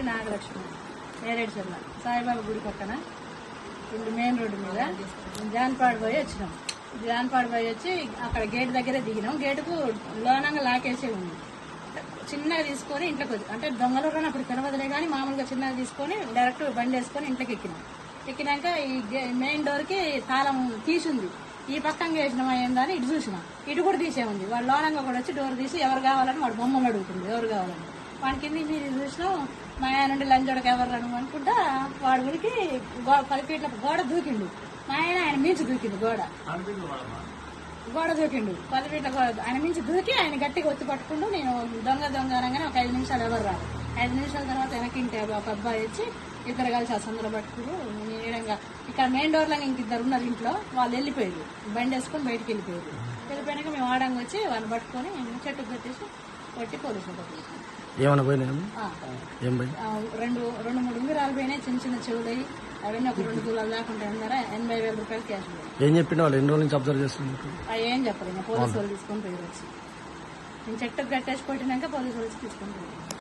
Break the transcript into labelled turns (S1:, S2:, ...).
S1: రెడ్డి నాగలక్ష్మి. నేరేడు చెల్ల సాయిబాబా గుడి పక్కన. ఇప్పుడు మెయిన్ రోడ్డు మీద. జాన్పాడు పోయి వచ్చినాం. జాన్పాడు పోయి వచ్చి అక్కడ గేట్ దగ్గరే దిగినాం. గేటుకు లోనంగా లాకేసే ఉంది. చిన్నగా తీసుకొని ఇంట్లోకి వచ్చి అంటే దొంగలు కూడా అప్పుడు కనవదలే కానీ మామూలుగా చిన్నగా తీసుకొని డైరెక్ట్ బండి వేసుకొని ఇంట్లోకి ఎక్కినాం. ఎక్కినాక ఈ గే- మెయిన్ డోర్కి తాళం తీసుంది ఈ పక్కన వేసినామా ఏందని ఇటు చూసినాం. ఇటు కూడా తీసే ఉంది వాడు లోనంగా కూడా వచ్చి డోర్ తీసి ఎవరు కావాలని వాడు బొమ్మలు అడుగుతుంది. ఎవరు కావాలని. వాడి కింద మీరు చూసినాం మా ఆయన నుండి లంచోడకి ఎవరు రాను అనుకుంటా వాడు ఉనికి గో- పది ఫీట్ల గోడ దూకిండు. మా ఆయన ఆయన మించి దూకిండు గోడ. గోడ దూకిండు. పది ఫీట్ల గోడ ఆయన మించి దూకి ఆయన గట్టిగా ఒత్తి పట్టుకుంటూ నేను దొంగ దొంగ అనగానే ఒక ఐదు నిమిషాలు ఎవరు రాదు ఐదు నిమిషాల తర్వాత వెనకింటి ఒక అబ్బాయి వచ్చి ఇద్దరు కలిసి ఆ సందులో పట్టుకుని నేడంగా ఇక్కడ మెయిన్ డోర్లో ఇంక ఇద్దరు ఉన్నారు ఇంట్లో. వాళ్ళు వెళ్ళిపోయారు. బండి వేసుకొని బయటికి వెళ్ళిపోయారు. వెళ్ళిపోయాక మేము ఆడంగా వచ్చి వాళ్ళని పట్టుకొని చెట్టుకు పెట్టేసి కొట్టి పోలీసులు
S2: ఏమైనా పోయినాయి. ఏం పోయి
S1: రెండు రెండు మూడు ఉంగరాలు పోయినాయి చిన్న చిన్న చెవులవి అవన్నీ ఒక రెండు తులాలు దాకుంటే ఉన్నారా ఎనభై వేల రూపాయలు క్యాష్
S2: ఏం చెప్పిన వాళ్ళు? ఎన్ని రోజుల నుంచి అబ్జర్వ్ చేస్తున్నారు
S1: ఏం చెప్పలేదు పోలీసు వాళ్ళు తీసుకొని పోయి వచ్చి. నేను చెట్టుకు కట్టేసి కొట్టినాక పోలీసు వాళ్ళు తీసుకొని పోయారు